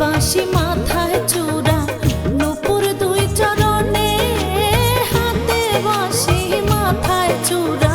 বাঁশি মাথায় চূড়া নুপুর দুই চরণে হাতে বাঁশি মাথায় চূড়া।